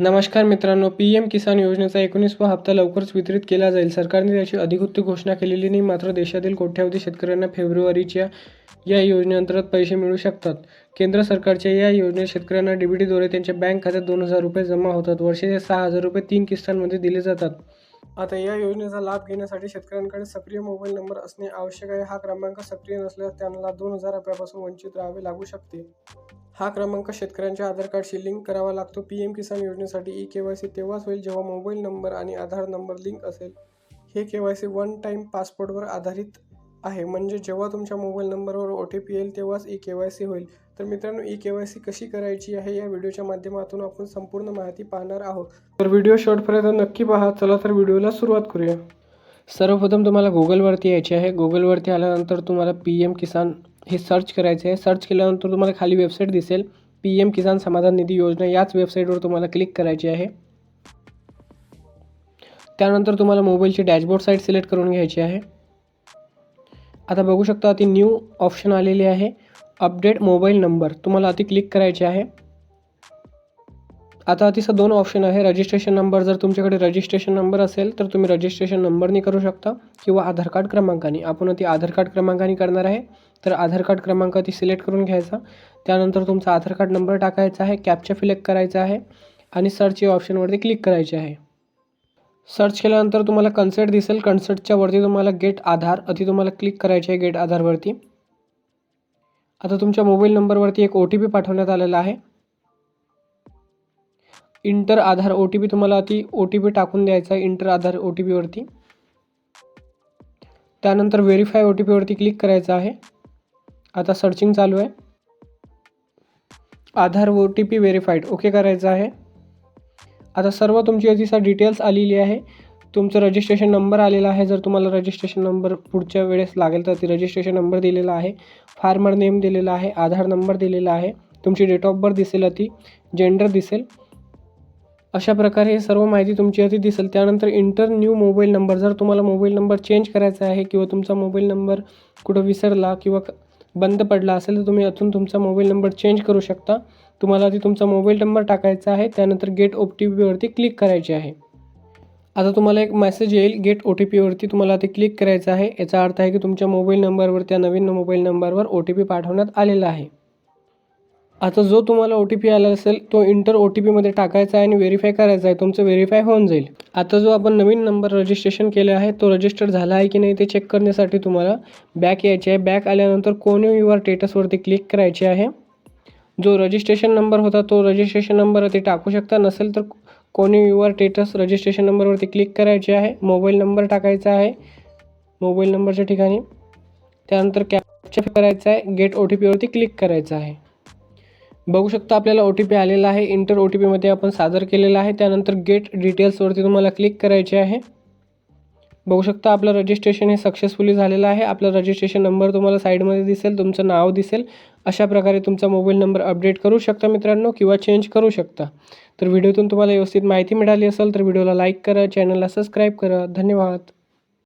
नमस्कार मित्रांनो P M किसान योजनेचा एकोणीसवा हप्ता लवकरच वितरित केला जाईल. सरकारने त्याची अधिकृत घोषणा केलेली नाही मात्र देशातील कोट्यावधी शेतकऱ्यांना फेब्रुवारीच्या या योजनेअंतर्गत पैसे मिळू शकतात. केंद्र सरकारच्या या योजनेत शेतकऱ्यांना डीबीटीद्वारे त्यांच्या बँक खात्यात दोन हजार रुपये जमा होतात. वर्षाचे सहा हजार रुपये तीन किस्तांमध्ये दिले जातात. आता या योजनेचा लाभ घेण्यासाठी शेतकऱ्यांकडे सक्रिय मोबाईल नंबर असणे आवश्यक आहे. हा क्रमांक सक्रिय नसल्यास त्यांना दोन हजार रुपयापासून वंचित राहावे लागू शकते. हा क्रमांक शेतकऱ्यांच्या आधार कार्डशी लिंक करावा लागतो. पी एम किसान योजनेसाठी ई के वाय सी तेव्हाच होईल जेव्हा मोबाईल नंबर आणि आधार नंबर लिंक असेल. हे K Y C one time पासपोर्टवर आधारित आहे. म्हणजे जेव्हा तुमच्या मोबाईल नंबरवर ओ टी पी येईल तेव्हाच ई के वाय सी होईल. तर मित्रांनो ई के वाय सी कशी करायची आहे या व्हिडिओच्या माध्यमातून आपण संपूर्ण माहिती पाहणार आहोत. तर व्हिडिओ शॉर्टपर्यंत नक्की पहा. चला तर व्हिडिओला सुरुवात करूया. सर्वप्रथम तुम्हाला गुगलवरती यायचे आहे. गुगलवरती आल्यानंतर तुम्हाला पी एम किसान हे सर्च करायचे आहे. सर्च केल्यानंतर तुम्हाला खाली वेबसाईट दिसेल. पी एम किसान समाधान निधी योजना याच वेबसाईटवर तुम्हाला क्लिक करायची आहे. त्यानंतर तुम्हाला मोबाईलची डॅशबोर्ड साईट सिलेक्ट करून घ्यायची आहे. आता बघू शकता ती न्यू ऑप्शन आलेली आहे. अपडेट मोबाईल नंबर तुम्हाला अति क्लिक करायचे आहे. आता अतिसं दोन ऑप्शन आहे. रजिस्ट्रेशन नंबर जर तुमच्याकडे रजिस्ट्रेशन नंबर असेल तर तुम्ही रजिस्ट्रेशन नंबरनी करू शकता किंवा आधार कार्ड क्रमांकाने. आपण ती आधार कार्ड क्रमांकाने करणार आहे. तर आधार कार्ड क्रमांक ती सिलेक्ट करून घ्यायचा. त्यानंतर तुमचा आधार कार्ड नंबर टाकायचा आहे. कॅपचा फिलेक्ट करायचा आहे. आणि सर्च या ऑप्शनवरती क्लिक करायचे आहे. सर्च केल्यानंतर तुम्हाला कन्सर्ट दिसेल. कन्सेप्टच्या वरती तुम्हाला गेट आधार अति तुम्हाला क्लिक करायचे आहे गेट आधारवरती आता तुमच्या मोबाईल नंबरवरती एक ओ टी पी पाठवण्यात आलेला आहे. Enter Aadhaar O T P तुम्हाला ती ओ टी पी टाकून द्यायचा आहे इंटर आधार ओ टी पीवरती त्यानंतर व्हेरीफाय ओ टी पीवरती क्लिक करायचं आहे. आता सर्चिंग चालू आहे. Aadhaar O T P verified okay करायचं आहे. आता सर्व तुमची अतिसा डिटेल्स आलेली आहे. तुमचं रजिस्ट्रेशन नंबर आलेला आहे. जर तुम्हाला रजिस्ट्रेशन नंबर पुढच्या वेळेस लागेल तर ती रजिस्ट्रेशन नंबर दिलेला आहे. फार्मर नेम दिलेला आहे. आधार नंबर दिलेला आहे. तुमची डेट ऑफ बर्थ दिसेल ती जेंडर दिसेल. अशा प्रकारे हे सर्व माहिती तुमची अति दिसेल. त्यानंतर इंटर न्यू मोबाईल नंबर जर तुम्हाला मोबाईल नंबर चेंज करायचा आहे किंवा तुमचा मोबाईल नंबर कुठं विसरला किंवा क- बंद पडला असेल तर तुम्ही अजून तुमचा मोबाईल नंबर चेंज करू शकता. तुम्हाला आधी तुमचा मोबाईल नंबर टाकायचा आहे त्यानंतर गेट ओ टी पीवरती क्लिक करायचे आहे. आता तुम्हाला एक मेसेज येईल गेट ओ टी पीवरती तुम्हाला ते क्लिक करायचं आहे. याचा अर्थ आहे की तुमच्या मोबाईल नंबरवर त्या नवीन मोबाईल नंबरवर ओ टी पी पाठवण्यात आलेला आहे. आता जो तुम्हाला ओ टी पी आला असेल तो इंटर ओ टी पीमध्ये टाकायचा आहे आणि व्हेरीफाय करायचा आहे. तुमचं व्हेरीफाय होऊन जाईल. आता जो आपण नवीन नंबर रजिस्ट्रेशन केला आहे तो रजिस्टर झाला आहे की नाही ते चेक करण्यासाठी तुम्हाला बॅक यायचे आहे. बॅक आल्यानंतर कोणी युवर स्टेटसवरती क्लिक करायचे आहे? जो रजिस्ट्रेशन नंबर होता तो रजिस्ट्रेशन नंबर ते टाकू शकता. नसेल तर कोणी युवर टेटस रजिस्ट्रेशन नंबरवरती क्लिक करायचे आहे. मोबाईल नंबर टाकायचा आहे. मोबाईल नंबरच्या ठिकाणी. त्यानंतर कॅप्चर करायचा आहे. गेट ओ टी पीवरती क्लिक करायचं आहे. बघू शकता आपल्याला ओ टी पी आलेला आहे. इंटर ओ टी पीमध्ये आपण सादर केलेला आहे. त्यानंतर गेट डिटेल्सवरती तुम्हाला क्लिक करायचे आहे. बघू शकता आपलं रजिस्ट्रेशन हे सक्सेसफुली झालेलं आहे. आपलं रजिस्ट्रेशन नंबर तुम्हाला साईडमध्ये दिसेल तुमचं नाव दिसेल. अशा प्रकारे तुमचा मोबाईल नंबर अपडेट करू शकता मित्रांनो किंवा चेंज करू शकता. तर व्हिडिओतून तुम्हाला व्यवस्थित माहिती मिळाली असेल तर व्हिडिओला लाईक करा चॅनलला सबस्क्राईब करा. धन्यवाद.